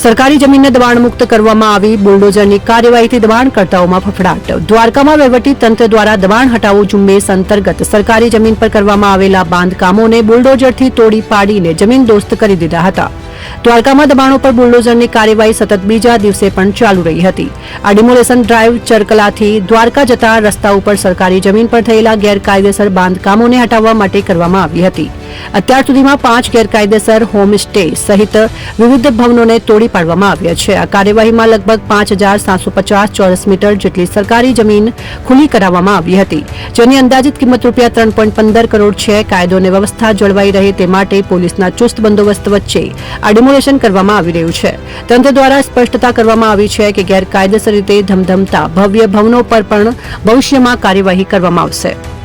સરકારી જમીનને દબાણ મુક્ત કરવામાં આવી, બુલડોઝરની કાર્યવાહીથી દબાણકર્તાઓમાં ફફડાટ. દ્વારકામાં વહીવટી તંત્ર દ્વારા દબાણ હટાવો ઝુંબેશ અંતર્ગત સરકારી જમીન પર કરવામાં આવેલા બાંધકામોને બુલડોઝરથી તોડી પાડીને જમીન દોસ્ત કરી દીધા હતા. દ્વારકામાં દબાણો પર બુલડોઝરની કાર્યવાહી સતત બીજા દિવસે પણ ચાલુ રહી હતી. આ ડિમોલેશન ડ્રાઈવ ચરકલાથી દ્વારકા જતા રસ્તા ઉપર સરકારી જમીન પર થયેલા ગેરકાયદેસર બાંધકામોને હટાવવા માટે કરવામાં આવી હતી. અત્યાર સુધીમાં પાંચ ગેરકાયદેસર હોમસ્ટે સહિત વિવિધ ભવનોને તોડી પાડવામાં આવ્યા છે. આ કાર્યવાહીમાં લગભગ પાંચ હજાર સાતસો પચાસ ચોરસ મીટર જેટલી સરકારી જમીન ખુલ્લી કરાવવામાં આવી હતી, જેની અંદાજિત કિંમત રૂપિયા ત્રણ પોઈન્ટ પંદર કરોડ છે. કાયદો અને વ્યવસ્થા જળવાઈ રહે તે માટે પોલીસના ચુસ્ત બંદોબસ્ત વચ્ચે આ ડિમોલેશન કરવામાં આવી રહ્યું છે. તંત્ર દ્વારા સ્પષ્ટતા કરવામાં આવી છે કે ગેરકાયદેસર રીતે ધમધમતા ભવ્ય ભવનો પર પણ ભવિષ્યમાં કાર્યવાહી કરવામાં આવશે.